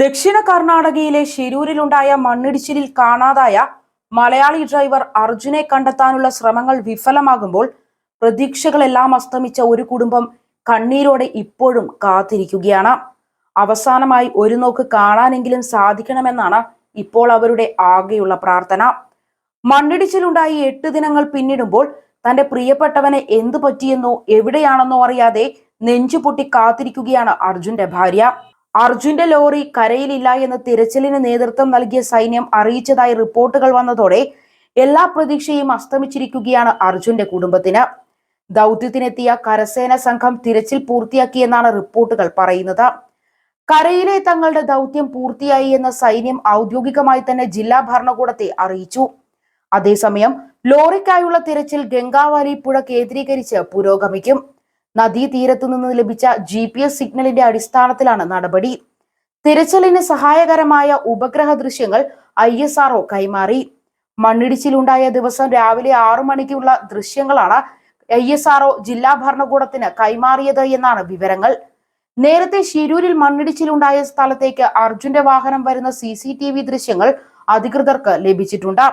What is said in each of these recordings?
ദക്ഷിണ കർണാടകയിലെ ഷിരൂരിലുണ്ടായ മണ്ണിടിച്ചിലിൽ കാണാതായ മലയാളി ഡ്രൈവർ അർജുനെ കണ്ടെത്താനുള്ള ശ്രമങ്ങൾ വിഫലമാകുമ്പോൾ പ്രതീക്ഷകളെല്ലാം അസ്തമിച്ച ഒരു കുടുംബം കണ്ണീരോടെ ഇപ്പോഴും കാത്തിരിക്കുകയാണ്. അവസാനമായി ഒരു നോക്ക് കാണാനെങ്കിലും സാധിക്കണമെന്നാണ് ഇപ്പോൾ അവരുടെ ആകെയുള്ള പ്രാർത്ഥന. മണ്ണിടിച്ചിലുണ്ടായി എട്ട് ദിനങ്ങൾ പിന്നിടുമ്പോൾ തന്റെ പ്രിയപ്പെട്ടവനെ എന്തു പറ്റിയെന്നോ എവിടെയാണെന്നോ അറിയാതെ നെഞ്ചുപൊട്ടി കാത്തിരിക്കുകയാണ് അർജുന്റെ ഭാര്യ. അർജുന്റെ ലോറി കരയിലില്ല എന്ന് തിരച്ചിലിന് നേതൃത്വം നൽകിയ സൈന്യം അറിയിച്ചതായി റിപ്പോർട്ടുകൾ വന്നതോടെ എല്ലാ പ്രതീക്ഷയും അസ്തമിച്ചിരിക്കുകയാണ് അർജുന്റെ കുടുംബത്തിന്. ദൗത്യത്തിനെത്തിയ കരസേന സംഘം തിരച്ചിൽ പൂർത്തിയാക്കിയെന്നാണ് റിപ്പോർട്ടുകൾ പറയുന്നത്. കരയിലെ തങ്ങളുടെ ദൗത്യം പൂർത്തിയായി എന്ന സൈന്യം ഔദ്യോഗികമായി തന്നെ ജില്ലാ ഭരണകൂടത്തെ അറിയിച്ചു. അതേസമയം ലോറിക്കായുള്ള തിരച്ചിൽ ഗംഗാവാലി പുഴ കേന്ദ്രീകരിച്ച് പുരോഗമിക്കും. നദീതീരത്തു നിന്ന് ലഭിച്ച ജി പി എസ് സിഗ്നലിന്റെ അടിസ്ഥാനത്തിലാണ് നടപടി. തിരച്ചിലിന് സഹായകരമായ ഉപഗ്രഹ ദൃശ്യങ്ങൾ ഐ എസ് ആർഒ കൈമാറി. മണ്ണിടിച്ചിലുണ്ടായ ദിവസം രാവിലെ ആറു മണിക്കുള്ള ദൃശ്യങ്ങളാണ് ഐ എസ് ആർഒ ജില്ലാ ഭരണകൂടത്തിന് കൈമാറിയത് എന്നാണ് വിവരങ്ങൾ. നേരത്തെ ശിരൂരിൽ മണ്ണിടിച്ചിലുണ്ടായ സ്ഥലത്തേക്ക് അർജുന്റെ വാഹനം വരുന്ന സി സി ടി വി ദൃശ്യങ്ങൾ അധികൃതർക്ക് ലഭിച്ചിട്ടുണ്ട്.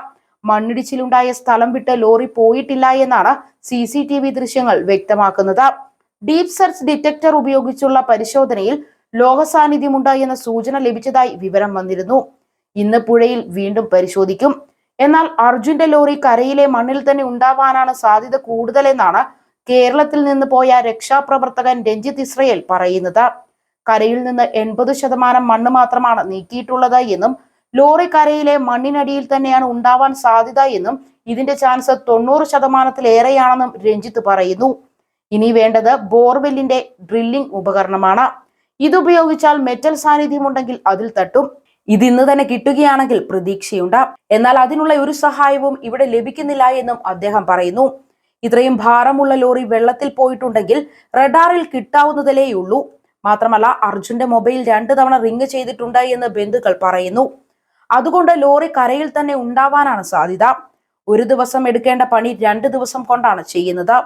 മണ്ണിടിച്ചിലുണ്ടായ സ്ഥലം വിട്ട് ലോറി പോയിട്ടില്ല എന്നാണ് സി സി ടി വി ദൃശ്യങ്ങൾ വ്യക്തമാക്കുന്നത്. ഡീപ് സെർച്ച് ഡിറ്റക്ടർ ഉപയോഗിച്ചുള്ള പരിശോധനയിൽ ലോക സാന്നിധ്യമുണ്ട് എന്ന സൂചന ലഭിച്ചതായി വിവരം വന്നിരുന്നു. ഇന്ന് പുഴയിൽ വീണ്ടും പരിശോധിക്കും. എന്നാൽ അർജുന്റെ ലോറി കരയിലെ മണ്ണിൽ തന്നെ ഉണ്ടാവാനാണ് സാധ്യത കൂടുതലെന്നാണ് കേരളത്തിൽ നിന്ന് പോയ രക്ഷാപ്രവർത്തകൻ രഞ്ജിത്ത് ഇസ്രയേൽ പറയുന്നത്. കരയിൽ നിന്ന് എൺപത് ശതമാനം മണ്ണ് മാത്രമാണ് നീക്കിയിട്ടുള്ളത് എന്നും ലോറി കരയിലെ മണ്ണിനടിയിൽ തന്നെയാണ് ഉണ്ടാവാൻ സാധ്യത എന്നും ഇതിന്റെ ചാൻസ് തൊണ്ണൂറ് ശതമാനത്തിലേറെയാണെന്നും രഞ്ജിത്ത് പറയുന്നു. ഇനി വേണ്ടത് ബോർവെല്ലിന്റെ ഡ്രില്ലിംഗ് ഉപകരണമാണ്. ഇതുപയോഗിച്ചാൽ മെറ്റൽ സാന്നിധ്യം ഉണ്ടെങ്കിൽ അതിൽ തട്ടും. ഇത് ഇന്ന് തന്നെ കിട്ടുകയാണെങ്കിൽ പ്രതീക്ഷയുണ്ട്. എന്നാൽ അതിനുള്ള ഒരു സഹായവും ഇവിടെ ലഭിക്കുന്നില്ല എന്നും അദ്ദേഹം പറയുന്നു. ഇത്രയും ഭാരമുള്ള ലോറി വെള്ളത്തിൽ പോയിട്ടുണ്ടെങ്കിൽ റഡാറിൽ കിട്ടാവുന്നതിലേയുള്ളൂ. മാത്രമല്ല അർജുന്റെ മൊബൈൽ രണ്ടു തവണ റിങ് ചെയ്തിട്ടുണ്ട് എന്ന് ബന്ധുക്കൾ പറയുന്നു. അതുകൊണ്ട് ലോറി കരയിൽ തന്നെ ഉണ്ടാവാനാണ് സാധ്യത. ഒരു ദിവസം എടുക്കേണ്ട പണി രണ്ട് ദിവസം കൊണ്ടാണ് ചെയ്യുന്നത്.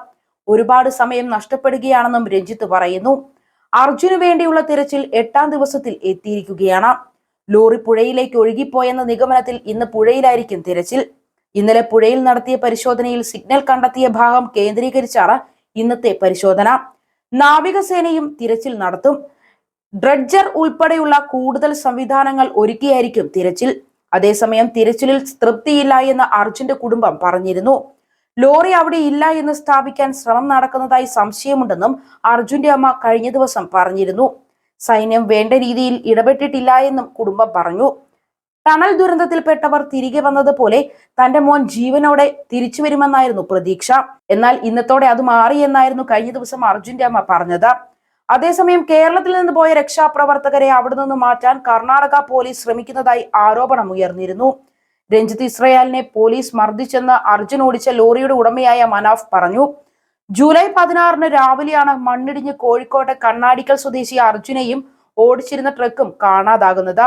ഒരുപാട് സമയം നഷ്ടപ്പെടുകയാണെന്നും രഞ്ജിത്ത് പറയുന്നു. അർജുന് വേണ്ടിയുള്ള തിരച്ചിൽ എട്ടാം ദിവസത്തിൽ എത്തിയിരിക്കുകയാണ്. ലോറി പുഴയിലേക്ക് ഒഴുകിപ്പോയെന്ന നിഗമനത്തിൽ ഇന്ന് പുഴയിലായിരിക്കും തിരച്ചിൽ. ഇന്നലെ പുഴയിൽ നടത്തിയ പരിശോധനയിൽ സിഗ്നൽ കണ്ടെത്തിയ ഭാഗം കേന്ദ്രീകരിച്ചാണ് ഇന്നത്തെ പരിശോധന. നാവികസേനയും തിരച്ചിൽ നടത്തും. ഡ്രഡ്ജർ ഉൾപ്പെടെയുള്ള കൂടുതൽ സംവിധാനങ്ങൾ ഒരുക്കിയായിരിക്കും തിരച്ചിൽ. അതേസമയം തിരച്ചിലിൽ തൃപ്തിയില്ല എന്ന് അർജുന്റെ കുടുംബം പറഞ്ഞിരുന്നു. ലോറി അവിടെ ഇല്ല എന്ന് സ്ഥാപിക്കാൻ ശ്രമം നടക്കുന്നതായി സംശയമുണ്ടെന്നും അർജുന്റെ അമ്മ കഴിഞ്ഞ ദിവസം പറഞ്ഞിരുന്നു. സൈന്യം വേണ്ട രീതിയിൽ ഇടപെട്ടിട്ടില്ല എന്നും കുടുംബം പറഞ്ഞു. ടണൽ ദുരന്തത്തിൽപ്പെട്ടവർ തിരികെ വന്നതുപോലെ തന്റെ മോൻ ജീവനോടെ തിരിച്ചു വരുമെന്നായിരുന്നു പ്രതീക്ഷ. എന്നാൽ ഇന്നത്തോടെ അത് മാറി എന്നായിരുന്നു കഴിഞ്ഞ ദിവസം അർജുന്റെ അമ്മ പറഞ്ഞത്. അതേസമയം കേരളത്തിൽ നിന്ന് പോയ രക്ഷാപ്രവർത്തകരെ അവിടെ നിന്ന് മാറ്റാൻ കർണാടക പോലീസ് ശ്രമിക്കുന്നതായി ആരോപണം ഉയർന്നിരുന്നു രഞ്ജിത്ത് ഇസ്രയേലിനെ പോലീസ് മർദ്ദിച്ചെന്ന് അർജുൻ ഓടിച്ച ലോറിയുടെ ഉടമയായ മനാഫ് പറഞ്ഞു. ജൂലൈ പതിനാറിന് രാവിലെയാണ് മണ്ണിടിഞ്ഞ് കോഴിക്കോട്ടെ കണ്ണാടിക്കൽ സ്വദേശി അർജുനെയും ഓടിച്ചിരുന്ന ട്രക്കും കാണാതാകുന്നത്.